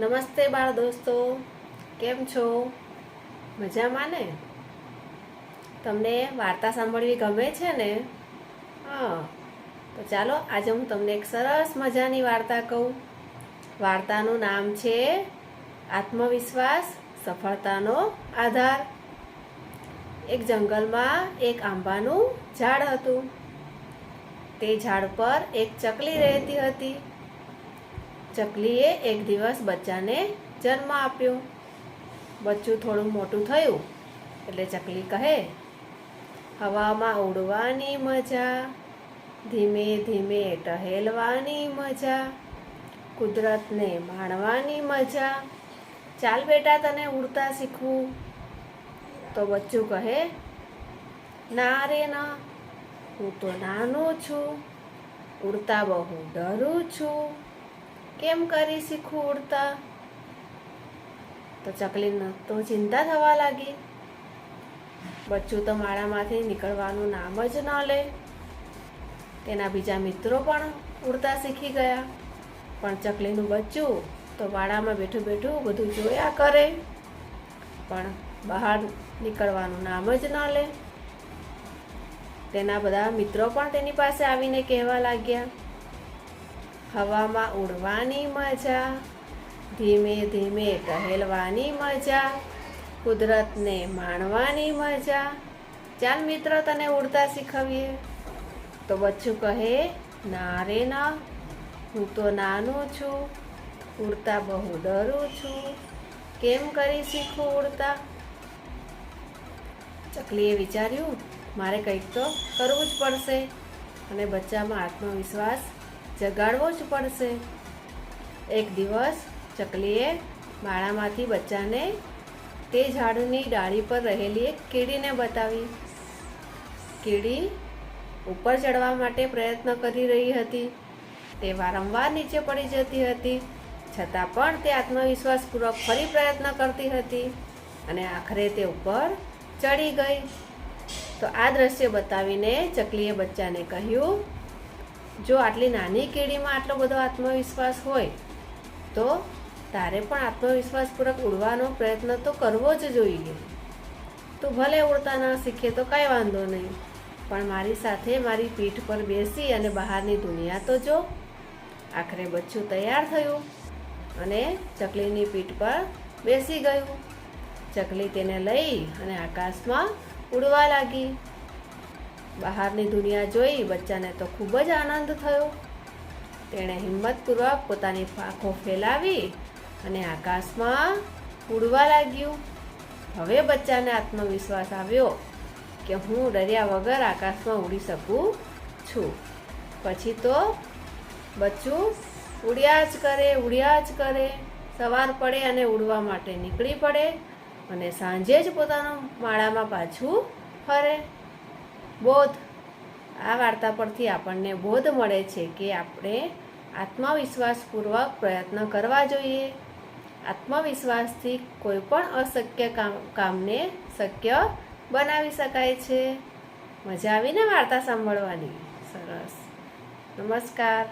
નમસ્તે બાળ દોસ્તો, કેમ છો? મજામાં ને? તમને વાર્તા સાંભળવી ગમે છે ને? હા. તો ચાલો, આજે હું તમને એક સરસ મજાની વાર્તા કહું. વાર્તાનું નામ છે આત્મવિશ્વાસ, સફળતાનો આધાર. એક જંગલમાં એક આંબાનું ઝાડ હતું. તે ઝાડ પર એક ચકલી રહેતી હતી. ચકલીએ એક દિવસ બચ્ચાને જન્મ આપ્યો. બચ્ચું થોડું મોટું થયું, એટલે ચકલી કહે, હવામાં ઉડવાની મજા, ધીમે ધીમે ટહેલવાની મજા, કુદરતને માણવાની મજા. ચાલ બેટા, તને ઉડતા શીખવું. તો બચ્ચું કહે, ના રે ના, હું તો નાનો છું, ઉડતા બહુ ડરું છું. કેમ કરી શીખું ઉડતા? તો ચકલીને તો ચિંતા થવા લાગી. બચ્ચું તો માળામાંથી નીકળવાનું નામ જ ન લે. તેના બીજા મિત્રો પણ ઉડતા શીખી ગયા. પણ ચકલીનું બચ્ચું તો વાડામાં બેઠું બેઠું બધું જોયા કરે. પણ બહાર નીકળવાનું નામ જ ન લે. તેના બધા મિત્રો પણ તેની પાસે આવીને કહેવા લાગ્યા. હવામાં ઉડવાની મજા, ધીમે ધીમે ટહેલવાની મજા, કુદરતને માણવાની મજા. ચાલ મિત્ર, તને ઉડતા શીખવીએ. તો બચ્ચું કહે, ના રે ના, હું તો નાનું છું, ઉડતા બહુ ડરું છું. કેમ કરી શીખું ઉડતા? ચકલીએ વિચાર્યું, મારે કંઈક તો કરવું જ પડશે. અને બચ્ચામાં આત્મવિશ્વાસ જગાડવો જ પડશે. એક દિવસ ચકલીએ માળામાંથી બચ્ચાને તે ઝાડની ડાળી પર રહેલી એક કીડીને બતાવી. કીડી ઉપર ચડવા માટે પ્રયત્ન કરી રહી હતી. તે વારંવાર નીચે પડી જતી હતી. છતાં પણ તે આત્મવિશ્વાસપૂર્વક ફરી પ્રયત્ન કરતી હતી અને આખરે તે ઉપર ચડી ગઈ. તો આ દ્રશ્ય બતાવીને ચકલીએ બચ્ચાને કહ્યું જો આટલી નાની કીડીમાં આટલો બધો આત્મવિશ્વાસ હોય, તો તારે પણ આત્મવિશ્વાસપૂર્વક ઉડવાનો પ્રયત્ન તો કરવો જ જોઈએ. તો ભલે ઉડતા ન શીખે તો કાંઈ વાંધો નહીં, પણ મારી સાથે મારી પીઠ પર બેસી અને બહારની દુનિયા તો જો. આખરે બચ્ચું તૈયાર થયું અને ચકલીની પીઠ પર બેસી ગયું. ચકલી તેને લઈ અને આકાશમાં ઉડવા લાગી. બહારની દુનિયા જોઈ બચ્ચાને તો ખૂબ જ આનંદ થયો. તેણે હિંમતપૂર્વક પોતાની પાંખો ફેલાવી અને આકાશમાં ઉડવા લાગ્યું. હવે બચ્ચાને આત્મવિશ્વાસ આવ્યો કે હું ડર્યા વગર આકાશમાં ઉડી શકું છું. પછી તો બચ્ચું ઉડ્યા જ કરે, ઉડ્યા જ કરે. સવાર પડે અને ઉડવા માટે નીકળી પડે અને સાંજે જ પોતાના માળામાં પાછું ફરે. બોધ. આ વાર્તા પરથી આપણને બોધ મળે છે કે આપણે આત્મવિશ્વાસપૂર્વક પ્રયત્ન કરવા જોઈએ. આત્મવિશ્વાસથી કોઈ પણ અશક્ય કામ, કામને શક્ય બનાવી શકાય છે. મજા આવીને વાર્તા સાંભળવાની. સરસ. નમસ્કાર.